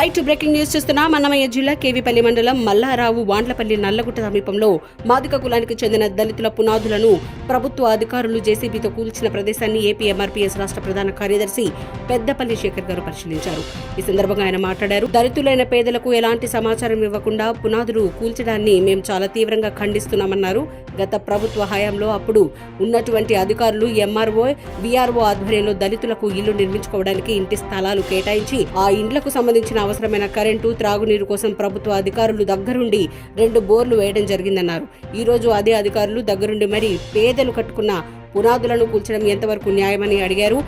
Right to breaking news చూస్తున్నా. అన్నమయ్య జిల్లా కేవీపల్లి మండలం మల్లారావు వాండ్లపల్లి నల్లగుట్ట సమీపంలో మాదిక కులానికి చెందిన దళితుల పునాదులను ప్రభుత్వ అధికారులు జేసీబీతో కూల్చిన ప్రదేశాన్ని ఏపీ ఎంఆర్పీఎస్ రాష్ట్ర ప్రధాన కార్యదర్శి పెద్దపల్లి శేఖర్ గారు పరిశీలించారు. ఈ సందర్భంగా ఆయన మాట్లాడారు. దళితులైన పేదలకు ఎలాంటి సమాచారం ఇవ్వకుండా పునాదులు కూల్చడాన్ని మేము చాలా తీవ్రంగా ఖండిస్తున్నామన్నారు. గత ప్రభుత్వ హయాంలో అప్పుడు ఉన్నటువంటి అధికారులు ఎంఆర్ఓ విఆర్ఓ ఆధ్వర్యంలో దళితులకు ఇల్లు నిర్మించుకోవడానికి ఇంటి స్థలాలు కేటాయించి ఆ ఇండ్లకు సంబంధించిన అవసరమైన కరెంటు త్రాగునీరు కోసం ప్రభుత్వ అధికారులు దగ్గరుండి రెండు బోర్లు వేయడం జరిగిందన్నారు. ఈ రోజు అదే అధికారులు దగ్గరుండి మరి పేదలు కట్టుకున్న పునాదులను కూల్చడం ఎంతవరకు న్యాయమని అడిగారు.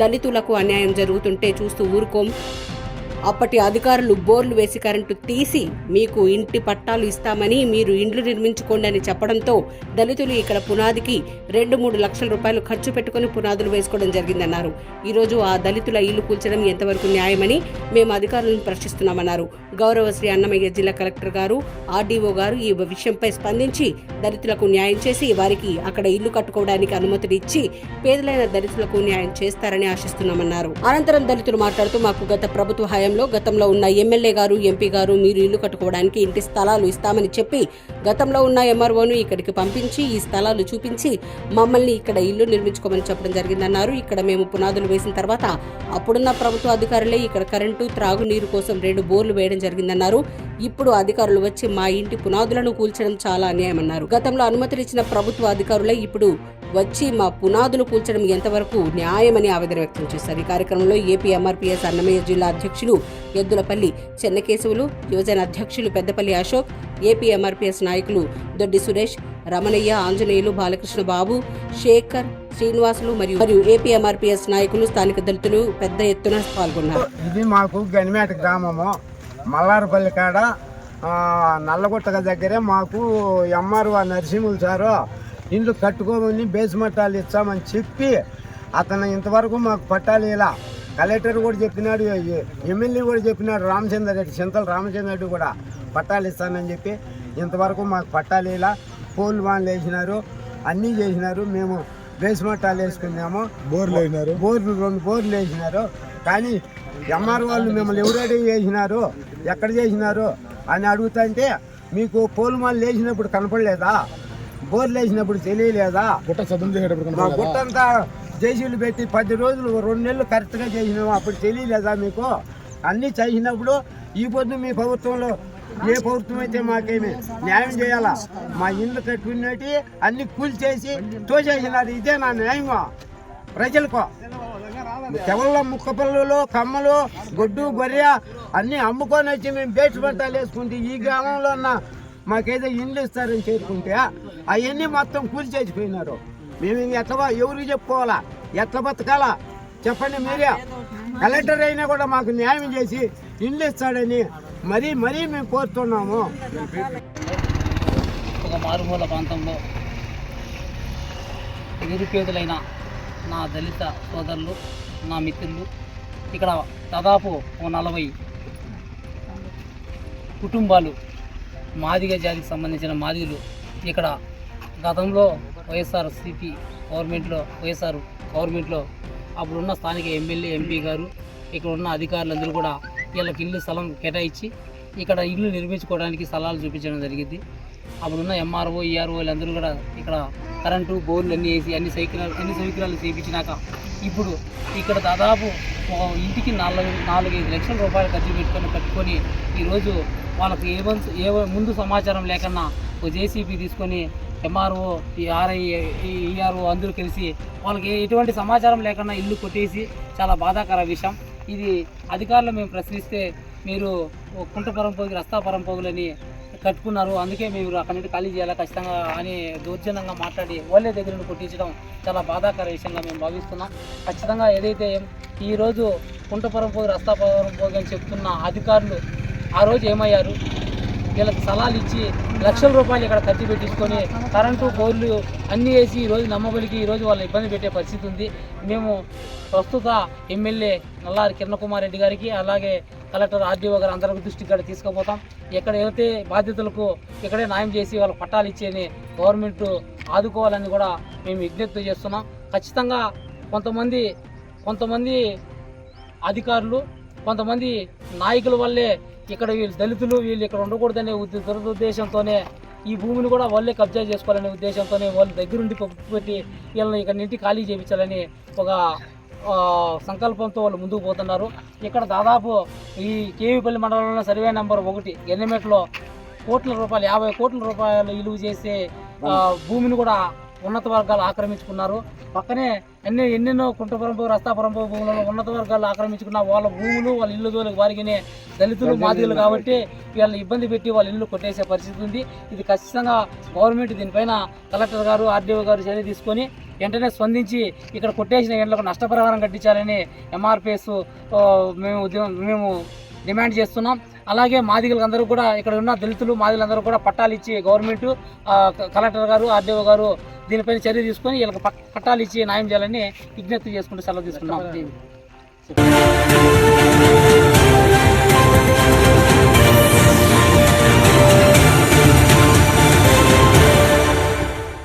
దళితులకు అన్యాయం జరుగుతుంటే చూస్తూ ఊరుకోం. అప్పటి అధికారులు బోర్లు వేసి కరెంటు తీసి మీకు ఇంటి పట్టాలు ఇస్తామని మీరు ఇండ్లు నిర్మించుకోండి అని చెప్పడంతో దళితులు ఇక్కడ పునాదికి రెండు మూడు లక్షల రూపాయలు ఖర్చు పెట్టుకుని పునాదులు వేసుకోవడం జరిగిందన్నారు. ఈరోజు ఆ దళితుల ఇల్లు కూల్చడం ఎంతవరకు న్యాయమని మేము అధికారులను ప్రశ్నిస్తున్నామన్నారు. గౌరవశ్రీ అన్నమయ్య జిల్లా కలెక్టర్ గారు ఆర్డీఓ గారు ఈ విషయంపై స్పందించి దళితులకు న్యాయం చేసి వారికి అక్కడ ఇల్లు కట్టుకోవడానికి అనుమతులు ఇచ్చి పేదలైన దళితులకు న్యాయం చేస్తారని ఆశిస్తున్నామన్నారు. అనంతరం దళితులు మాట్లాడుతూ మాకు గత ప్రభుత్వ హయాంలో గతంలో ఉన్న ఎమ్మెల్యే గారు ఎంపీ గారు మీరు ఇల్లు కట్టుకోవడానికి ఇంటి స్థలాలు ఇస్తామని చెప్పి గతంలో ఉన్న ఎంఆర్ఓను ఇక్కడికి పంపించి ఈ స్థలాలు చూపించి మమ్మల్ని ఇక్కడ ఇల్లు నిర్మించుకోమని చెప్పడం జరిగిందన్నారు. ఇక్కడ మేము పునాదులు వేసిన తర్వాత అప్పుడున్న ప్రభుత్వ అధికారులే ఇక్కడ కరెంటు త్రాగునీరు కోసం రెండు బోర్లు వేయడం జరిగిందన్నారు. ఇప్పుడు అధికారులు వచ్చి మా ఇంటి పునాదులను కూల్చడం చాలా అన్యాయమన్నారు. గతంలో అనుమతినిచ్చిన ప్రభుత్వ అధికారులే ఇప్పుడు వచ్చి మా పునాదులు కూల్చడం ఎంతవరకు న్యాయమని ఆవేదన వ్యక్తం చేశారు. ఈ కార్యక్రమంలో ఏపీ ఎంఆర్పీఎస్ అన్నమయ్య జిల్లా అధ్యక్షులు ఎద్దులపల్లి చెన్నకేశవులు యువజన అధ్యక్షులు పెద్దపల్లి అశోక్ ఏపీ ఎంఆర్పీఎస్ నాయకులు దొడ్డి సురేష్ రమణయ్య ఆంజనేయులు బాలకృష్ణ బాబు శేఖర్ శ్రీనివాసులు మరియు మరియు ఏపీ ఎంఆర్పీఎస్ నాయకులు స్థానిక దళితులు పెద్ద ఎత్తున పాల్గొన్నారు. ఇది మాకు గనిమేట గ్రామము. మల్లారపల్లి కాడ నల్లగుట్టక దగ్గరే మాకు ఎంఆర్ఓ నరసింహులు సారు ఇండ్లు కట్టుకోమని బేస్మట్టాలు ఇచ్చామని చెప్పి అతను ఇంతవరకు మాకు పట్టాలు ఇలా. కలెక్టర్ కూడా చెప్పినాడు ఎమ్మెల్యే కూడా చెప్పినాడు రామచంద్ర రెడ్డి చింతల రామచంద్ర రెడ్డి కూడా పట్టాలు ఇస్తానని చెప్పి ఇంతవరకు మాకు పట్టాలు ఇలా పోల్ వాన్లు వేసినారు అన్నీ చేసినారు. మేము బేస్మట్టాలు వేసుకున్నాము. బోర్లు అయినారు బోర్లు రెండు బోర్లు వేసినారు. కానీ ఎంఆర్ వాళ్ళు మిమ్మల్ని ఎవరెడీ చేసినారు? ఎక్కడ చేసినారు? అని అడుగుతుంటే మీకు పోలుమాలు వేసినప్పుడు కనపడలేదా? బోర్లు వేసినప్పుడు తెలియలేదా? గుట్ట చేసేటప్పుడు మా? గుట్టంతా జేసీలు పెట్టి పది రోజులు రెండు నెలలు కరెక్ట్గా చేసినాము. అప్పుడు తెలియలేదా మీకు? అన్నీ చేసినప్పుడు ఈ పొద్దు మీ ప్రభుత్వంలో ఏ ప్రభుత్వం అయితే మాకేమి న్యాయం చేయాలా? మా ఇల్లు కట్టుకున్నట్టు అన్ని కూల్చేసి తోసేసినారు. ఇదే నా న్యాయమా? ప్రజలకు? కేవలం ముక్క పిల్లలు కమ్మలు గొడ్డు గొర్రె అన్నీ అమ్ముకొని వచ్చి మేము బేట్ వేసుకుంటే ఈ గ్రామంలో ఉన్న మాకేదో ఇండ్లు ఇస్తారని చేరుకుంటే అవన్నీ మొత్తం కూల్చేసిపోయినారు. మేము ఇంక ఎట్లా ఎవరికి చెప్పుకోవాలా? ఎట్లా బతకాలా? చెప్పండి మీరే. కలెక్టర్ అయినా కూడా మాకు న్యాయం చేసి ఇండ్లు ఇస్తాడని మరీ మరీ మేము కోరుతున్నాము. ఒక మారుమూల ప్రాంతంలో నిరుపేదలైన నా దళిత సోదరులు నా మిత్రులు. ఇక్కడ దాదాపు ఓ నలభై కుటుంబాలు మాదిగ జాతికి సంబంధించిన మాదిగలు ఇక్కడ గతంలో వైఎస్ఆర్ సిపి గవర్నమెంట్లో వైఎస్ఆర్ గవర్నమెంట్లో అప్పుడున్న స్థానిక ఎమ్మెల్యే ఎంపీ గారు ఇక్కడ ఉన్న అధికారులందరూ కూడా వీళ్ళకి ఇల్లు స్థలం కేటాయించి ఇక్కడ ఇల్లు నిర్మించుకోవడానికి స్థలాలు చూపించడం జరిగింది. అప్పుడున్న ఎంఆర్ఓ ఈఆర్ఓలు అందరూ కూడా ఇక్కడ కరెంటు బోర్లు అన్నీ వేసి అన్ని సౌకర్యాలు అన్ని సౌకర్యాలు చేయించినాక ఇప్పుడు ఇక్కడ దాదాపు ఇంటికి నాలుగు నాలుగైదు లక్షల రూపాయలు ఖర్చు పెట్టుకొని కట్టుకొని ఈరోజు వాళ్ళకి ఏ వంతు- ఏ ముందు సమాచారం లేకన్నా ఒక జేసీబీ తీసుకొని ఎంఆర్ఓ ఈ ఆర్ఐ ఈఆర్ఓ అందరూ కలిసి వాళ్ళకి ఎటువంటి సమాచారం లేకుండా ఇల్లు కొట్టేసి చాలా బాధాకర విషయం. ఇది అధికారులు మేము ప్రశ్నిస్తే మీరు ఓ కుంట పరంపోగి రస్తా పరంపోగులని కట్టుకున్నారు. అందుకే మీరు అక్కడి నుండి ఖాళీ చేయాలి ఖచ్చితంగా అని దౌర్జన్యంగా మాట్లాడి వాళ్ళే దగ్గర నుండి కొట్టించడం చాలా బాధాకర విషయంగా మేము భావిస్తున్నాం. ఖచ్చితంగా ఏదైతే ఈరోజు కుంటపురం పోగు రస్తాపురం పోగు అని చెప్తున్న అధికారులు ఆ రోజు ఏమయ్యారు? వీళ్ళకి సలహాలు ఇచ్చి లక్షల రూపాయలు ఇక్కడ ఖర్చు పెట్టించుకొని కరెంటు బోర్లు అన్నీ వేసి ఈరోజు నమ్మబలికి ఈరోజు వాళ్ళ ఇబ్బంది పెట్టే పరిస్థితి ఉంది. మేము ప్రస్తుత ఎమ్మెల్యే నల్లారి కిరణ్ కుమార్ రెడ్డి గారికి అలాగే కలెక్టర్ ఆర్డీఓ గారు అందరి దృష్టికి కూడా తీసుకుపోతాం. ఎక్కడ ఏదైతే బాధ్యతలకు ఇక్కడే న్యాయం చేసి వాళ్ళకి పట్టాలు ఇచ్చేని గవర్నమెంట్ ఆదుకోవాలని కూడా మేము విజ్ఞప్తి చేస్తున్నాం. ఖచ్చితంగా కొంతమంది కొంతమంది అధికారులు కొంతమంది నాయకుల వల్లే ఇక్కడ వీళ్ళు దళితులు వీళ్ళు ఇక్కడ ఉండకూడదనే ఉద్ద- దురదుద్దేశంతోనే ఈ భూమిని కూడా వాళ్ళే కబ్జా చేసుకోవాలనే ఉద్దేశంతోనే వాళ్ళు దగ్గరుండి పెట్టి వీళ్ళని ఇక్కడ ఇంటి ఖాళీ చేయించాలని ఒక సంకల్పంతో వాళ్ళు ముందుకు పోతున్నారు. ఇక్కడ దాదాపు ఈ కేవీపల్లి మండలంలో సర్వే నెంబర్ ఒకటి ఎన్నిమెట్లో కోట్ల రూపాయలు యాభై కోట్ల రూపాయలు విలువ చేసే భూమిని కూడా ఉన్నత వర్గాలు ఆక్రమించుకున్నారు. పక్కనే ఎన్నో ఎన్నెన్నో కుంటపురంపు రస్తాపురంపు భూములలో ఉన్నత వర్గాలు ఆక్రమించుకున్న వాళ్ళ భూములు వాళ్ళ ఇల్లు జోలికి వారికినే దళితులు మాదిగలు కాబట్టి వీళ్ళని ఇబ్బంది పెట్టి వాళ్ళ ఇల్లు కొట్టేసే పరిస్థితి ఉంది. ఇది ఖచ్చితంగా గవర్నమెంట్ దీనిపైన కలెక్టర్ గారు ఆర్డీఓ గారు చర్య తీసుకొని వెంటనే స్పందించి ఇక్కడ కొట్టేసిన ఇళ్ళకు నష్టపరిహారం కట్టించాలని ఎంఆర్పిఎస్ మేము ఉద్యమం మేము డిమాండ్ చేస్తున్నాం. అలాగే మాదిగలకు అందరూ కూడా ఇక్కడ ఉన్న దళితులు మాదిగలందరూ కూడా పట్టాలు ఇచ్చి గవర్నమెంట్ కలెక్టర్ గారు ఆర్డీఓ గారు దీనిపైన చర్య తీసుకొని వీళ్ళకి పట్టాలు ఇచ్చి న్యాయం చేయాలని విజ్ఞప్తి చేసుకుంటూ సెలవు తీసుకున్నాం.